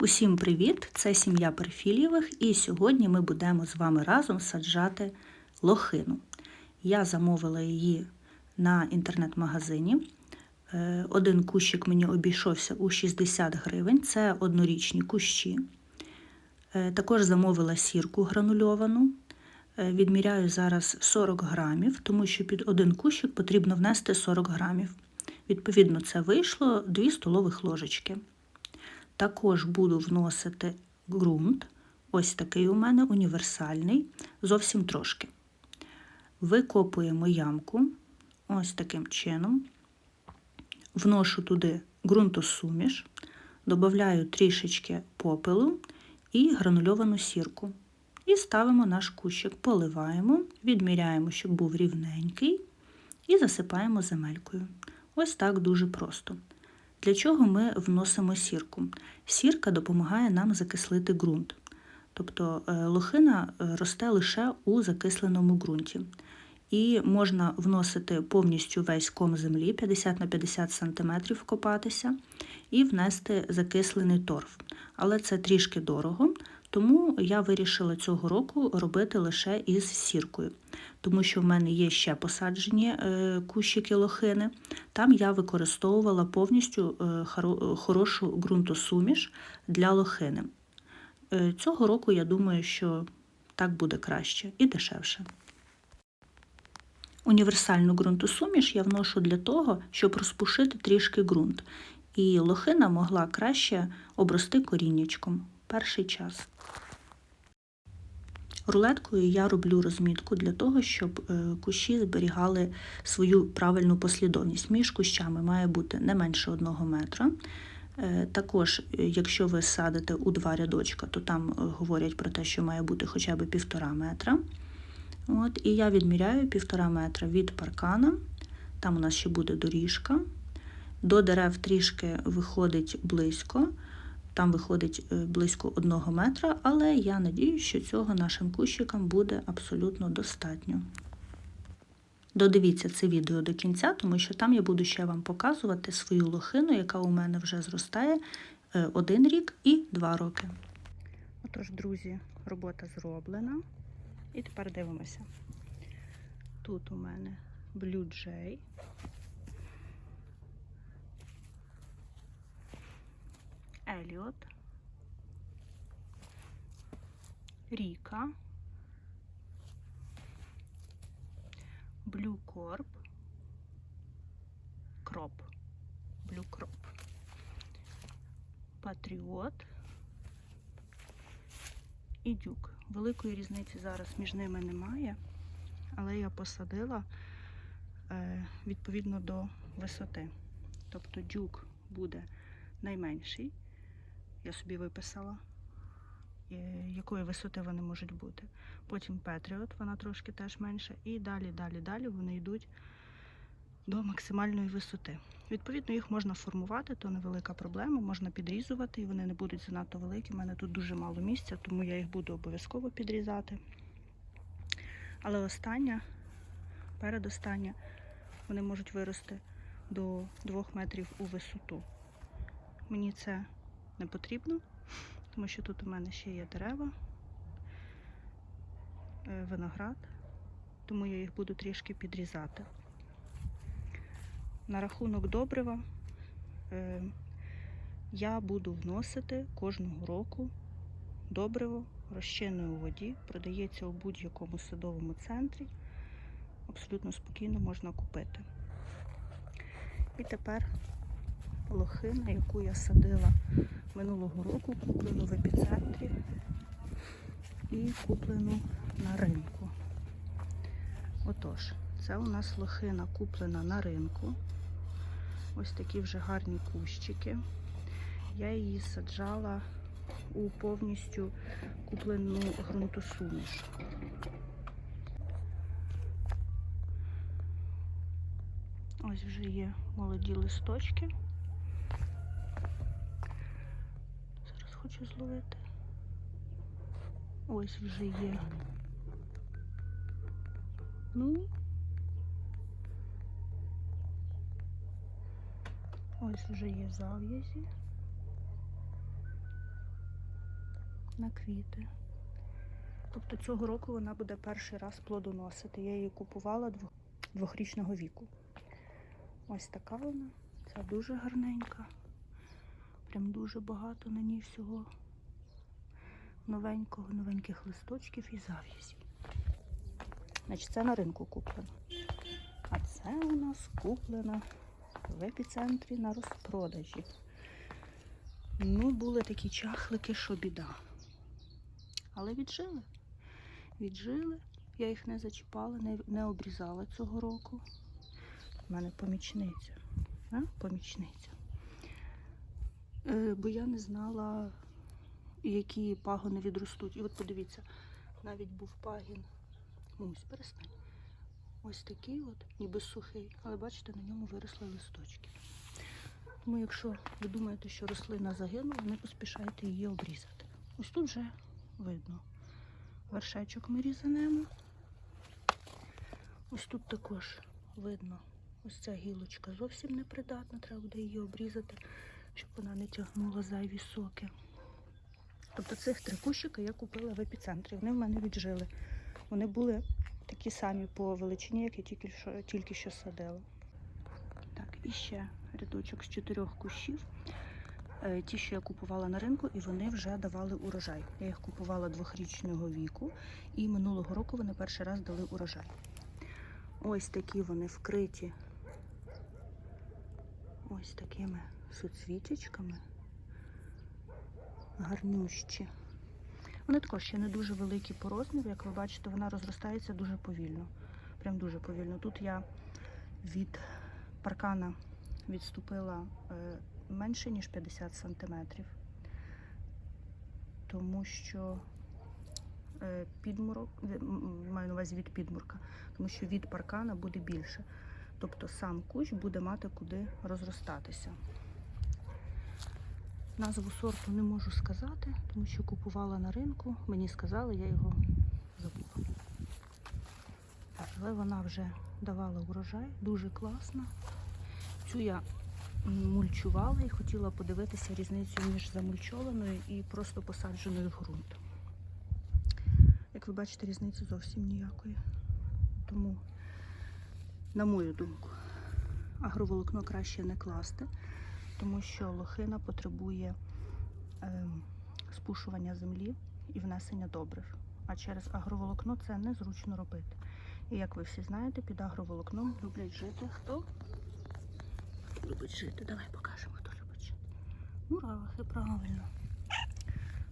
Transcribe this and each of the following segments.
Усім привіт! Це сім'я Перфільєвих, і сьогодні ми будемо з вами разом саджати лохину. Я замовила її на інтернет-магазині. Е, Один кущик мені обійшовся у 60 гривень, це однорічні кущі. Е, Також замовила сірку гранульовану. Е, Відміряю зараз 40 грамів, тому що під один кущик потрібно внести 40 грамів. Відповідно, це вийшло 2 столових ложечки. Також буду вносити ґрунт. Ось такий у мене універсальний, зовсім трошки. Викопуємо ямку ось таким чином. Вношу туди ґрунтосуміш, додаю трішечки попелу і гранульовану сірку. І ставимо наш кущик, поливаємо, відміряємо, щоб був рівненький, і засипаємо земелькою. Ось так дуже просто. Для чого ми вносимо сірку? Сірка допомагає нам закислити ґрунт. Тобто е, лохина росте лише у закисленому ґрунті. І можна вносити повністю весь ком землі 50 на 50 см копатися і внести закислений торф. Але це трішки дорого, тому я вирішила цього року робити лише із сіркою, тому що в мене є ще посаджені кущики лохини. Там я використовувала повністю хорошу ґрунтосуміш для лохини. Цього року я думаю, що так буде краще і дешевше. Універсальну ґрунтосуміш я вношу для того, щоб розпушити трішки ґрунт, і лохина могла краще обрости коріннячком перший час. Рулеткою я роблю розмітку для того, щоб кущі зберігали свою правильну послідовність. Між кущами має бути не менше 1 метра. Також, якщо ви садите у два рядочка, то там говорять про те, що має бути хоча б 1,5 метра. От, І я відміряю 1,5 метра від паркана, там у нас ще буде доріжка. До дерев трішки виходить близько, там виходить близько 1 метра, але я надію, що цього нашим кущикам буде абсолютно достатньо. Додивіться це відео до кінця, тому що там я буду ще вам показувати свою лохину, яка у мене вже зростає один рік і два роки. Отож, друзі, робота зроблена. І тепер дивимося. Тут у мене Blue Еліот, Ріка, Corp, Кроп, Crop, Патріот і дюк. Великої різниці зараз між ними немає, але я посадила відповідно до висоти. Тобто дюк буде найменший, я собі виписала, якої висоти вони можуть бути. Потім Петріот, вона трошки теж менша, і далі, далі, далі вони йдуть до максимальної висоти. Відповідно, їх можна формувати, то невелика проблема, можна підрізувати, і вони не будуть занадто великі. У мене тут дуже мало місця, тому я їх буду обов'язково підрізати. Але остання, передостання, вони можуть вирости до 2 метрів у висоту. Мені це не потрібно, тому що тут у мене ще є дерева, виноград, тому я їх буду трішки підрізати. На рахунок добрива е, я буду вносити кожного року добриво розчинне у воді, продається у будь-якому садовому центрі. Абсолютно спокійно можна купити. І тепер лохина, яку я садила минулого року, куплену в епіцентрі і куплену на ринку. Отож, це у нас лохина куплена на ринку. Ось такі вже гарні кущики. Я її саджала у повністю куплену ґрунтосуміш. Ось вже є молоді листочки. Хочу зловити. Ось вже є. Ну, Ось вже є зав'язі. на квіти. Тобто цього року вона буде перший раз плодоносити. Я її купувала двох- двохрічного віку. Ось така вона. Ця дуже гарненька. Прям дуже багато на ній всього новенького, новеньких листочків і зав'язів. Значить, це на ринку куплено. А це у нас куплено в епіцентрі на розпродажі. Ну, були такі чахлики, що біда. Але віджили. Віджили. Я їх не зачіпала, не, не обрізала цього року. У мене помічниця. А? Помічниця. Е, бо я не знала, які пагони відростуть. І от подивіться, навіть був пагін. Мусь, перестань. Ось такий от, ніби сухий, але бачите, на ньому виросли листочки. Тому якщо ви думаєте, що рослина загинула, не поспішайте її обрізати. Ось тут вже видно. Вершечок ми різанемо. Ось тут також видно. Ось ця гілочка зовсім непридатна, треба буде її обрізати, щоб вона не тягнула зайві соки. Тобто цих три кущика я купила в епіцентрі. Вони в мене віджили. Вони були такі самі по величині, як я тільки що, тільки що садила. Так, і ще рядочок з чотирьох кущів. Е, Ті, що я купувала на ринку, і вони вже давали урожай. Я їх купувала двохрічного віку, і минулого року вони перший раз дали урожай. Ось такі вони вкриті ось такими суцвітячками. Гарнющі. Вони також ще не дуже великі по розміру, як ви бачите, вона розростається дуже повільно. Прям дуже повільно. Тут я від паркана відступила е, менше, ніж 50 сантиметрів, тому що е, підмурок, м, маю на увазі від підмурка, тому що від паркана буде більше. Тобто сам кущ буде мати куди розростатися. Назву сорту не можу сказати, тому що купувала на ринку. Мені сказали, я його забула. Але вона вже давала урожай, дуже класна. Цю я мульчувала і хотіла подивитися різницю між замульчованою і просто посадженою в ґрунт. Як ви бачите, різниці зовсім ніякої. Тому, на мою думку, агроволокно краще не класти тому що лохина потребує ем, спушування землі і внесення добрив. А через агроволокно це незручно робити. І як ви всі знаєте, під агроволокном люблять жити хто? Любить жити. Давай покажемо, хто любить жити. Мурахи, правильно.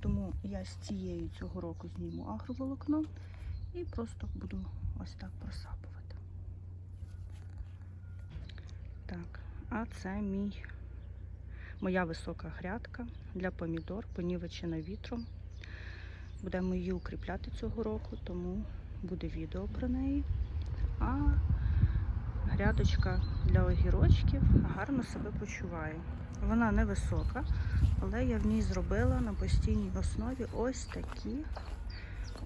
Тому я з цією цього року зніму агроволокно і просто буду ось так просапувати. Так, а це мій моя висока грядка для помідор, понівечена вітром. Будемо її укріпляти цього року, тому буде відео про неї. А грядочка для огірочків гарно себе почуває. Вона невисока, але я в ній зробила на постійній основі ось такі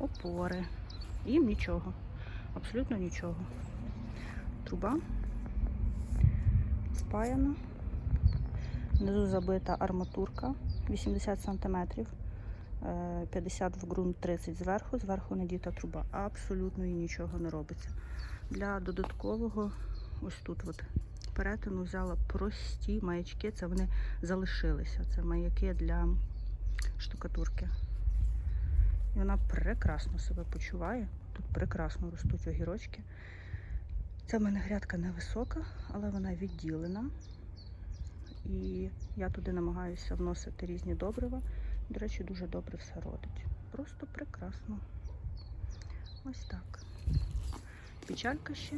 опори. Їм нічого, абсолютно нічого. Труба спаяна. Внизу забита арматурка 80 см, 50 в ґрунт, 30 зверху, зверху надіта труба. Абсолютно і нічого не робиться. Для додаткового, ось тут от перетину взяла прості маячки, це вони залишилися. Це маяки для штукатурки. І вона прекрасно себе почуває. Тут прекрасно ростуть огірочки. Це в мене грядка невисока, але вона відділена. І я туди намагаюся вносити різні добрива. До речі, дуже добре все родить. Просто прекрасно. Ось так. Печалька ще,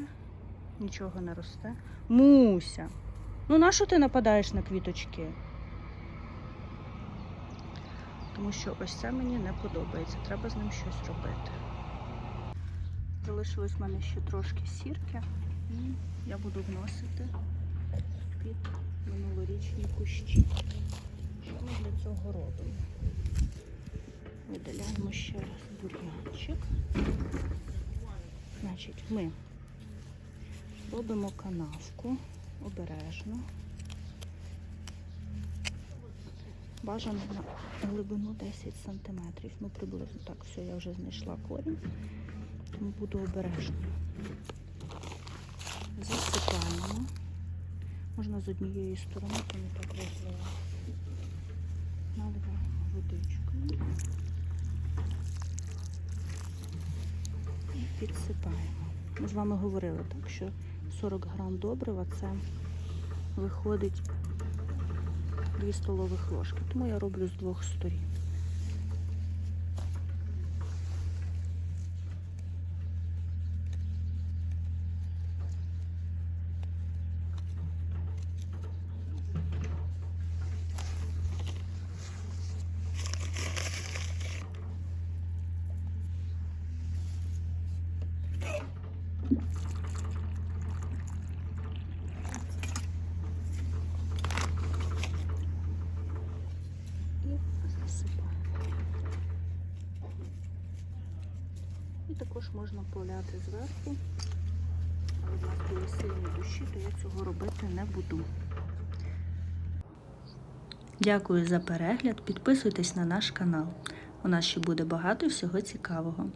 нічого не росте. Муся! Ну на що ти нападаєш на квіточки? Тому що ось це мені не подобається. Треба з ним щось робити. Залишилось в мене ще трошки сірки, і я буду вносити під минулорічні кущі. Що ми для цього робимо? Видаляємо ще раз бур'янчик. Значить, ми робимо канавку обережно. Бажано на глибину 10 см. Ну, приблизно так. Все, я вже знайшла корінь, тому буду обережною. Засипаємо. Можна з однієї сторони, то не так важливо. Наливаємо водичкою і підсипаємо. Ми з вами говорили так, що 40 грам добрива це виходить 2 столових ложки. Тому я роблю з двох сторін. і засипаємо. І також можна поляти зверху. Але в нас були сильні душі, то я цього робити не буду. Дякую за перегляд. Підписуйтесь на наш канал. У нас ще буде багато всього цікавого.